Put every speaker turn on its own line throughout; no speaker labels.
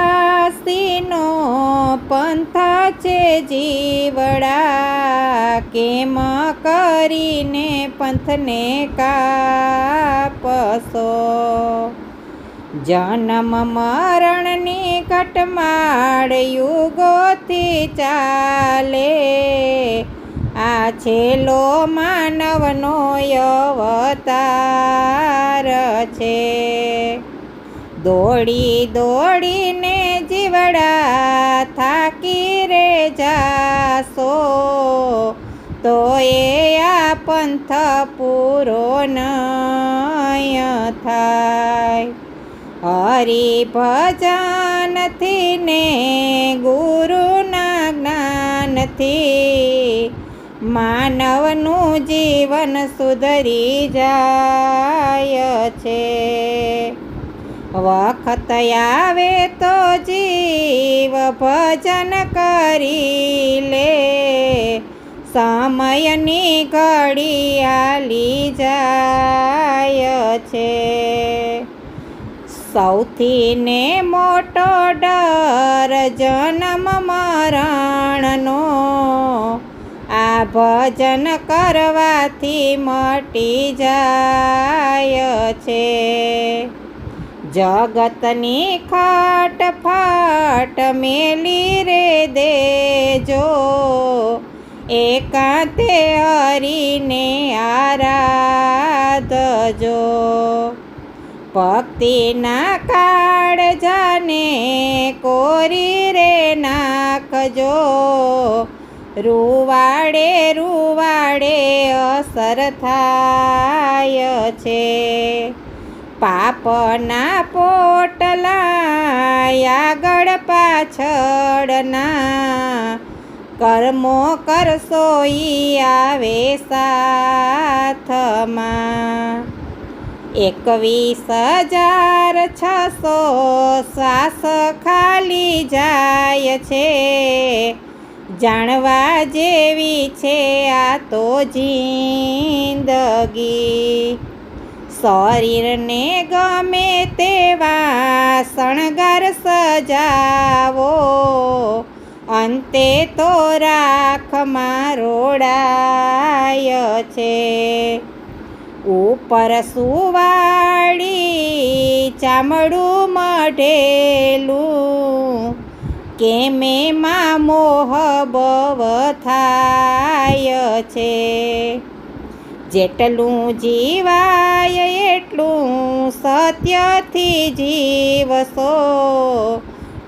ચોરાસીનો પંથ છે જીવડા. કેમ કરીને પંથને કાપસો જન્મ મરણની કટમાળ યુગોથી ચાલે. આ છેલ્લો માનવનો અવતાર છે. દોડી દોડીને જીવડા થાકી રે જાશો. તો એ આ પંથ પૂરો નય થાય. હરિભજનથી ને ગુરુના જ્ઞાનથી માનવનું જીવન સુધરી જાય છે. વખત આવે તો જીવ ભજન કરી લે. સમયની ઘડી આલી જાય છે. સૌથી ને મોટો ડર જન્મ મરણનો. આ ભજન કરવાથી મટી જાય છે. જગતની ખાટ ફાટ મેલી રે દેજો. એકાંતે હરીને આરાધજો. ભક્તિના કાળ જાને કોરી રે નાખજો. રૂવાડે રૂવાડે અસર થાય છે. પાપના પોટલા આગળ પાછળના. કર્મો કરશો આવે સાથમાં. એકવીસ હજાર છસો શ્વાસ ખાલી જાય છે. જાણવા જેવી છે આ તો જિંદગી. શરીરને ગમે તેવા શણગાર સજાવો. અંતે તો રાખમાં રોડાય છે. ઉપર સુવાળી ચામડું મઢેલું. કેમે માં મોહ બવ થાય છે. જેટલું જીવાય એટલું સત્યથી જીવશો.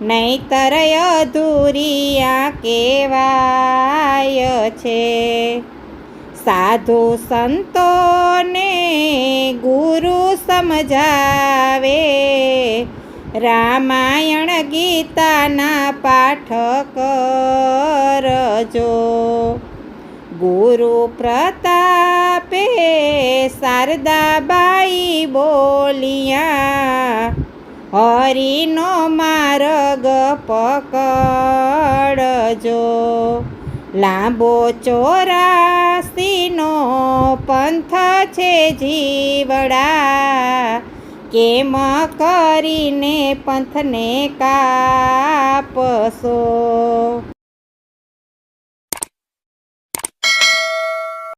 નહીતર અધૂરિયા કહેવાય છે. સાધુ સંતોને ગુરુ સમજાવે. રામાયણ ગીતાના પાઠ કરજો. ગુરુ પ્રતાપે શારદાબાઈ બોલિયા. હરિનો માર્ગ પકડજો. લાંબો ચોરાસીનો પંથ છે જીવડા. કેમ કરીને પંથને કાપશો?